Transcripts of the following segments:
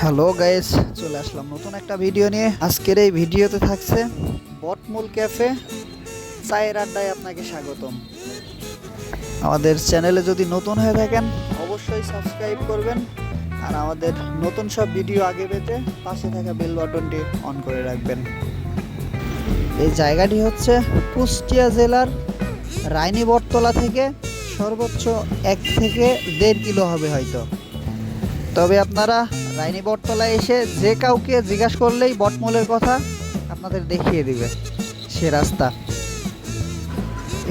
Hello guys, চলে আসলাম নতুন একটা ভিডিও নিয়ে। আজকের এই ভিডিওতে থাকছে বটমূল ক্যাফে চায়ের আড্ডায় আপনাকে স্বাগতম। আমাদের চ্যানেলে যদি নতুন হয়ে থাকেন, অবশ্যই সাবস্ক্রাইব করবেন। আর আমাদের নতুন সব ভিডিও আগে পেতে পাশে থাকা বেল বাটনটি অন করে রাখবেন। এই জায়গাটি হচ্ছে কুষ্টিয়া জেলার রাইনি বটতলা থেকে সর্বোচ্চ এক থেকে দেড় কিলো হবে হয়তো। তবে আপনারা রাইনি বটতলায় এসে যে কাউকে জিজ্ঞাসা করলেই বটমলের কথা আপনাদের দেখিয়ে দিবে, সে রাস্তা।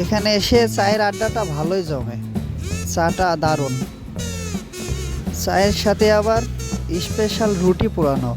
এখানে এসে চায়ের আড্ডাটা ভালোই জমে, চাটা দারুণ। চায়ের সাথে আবার স্পেশাল রুটি পোড়ানো।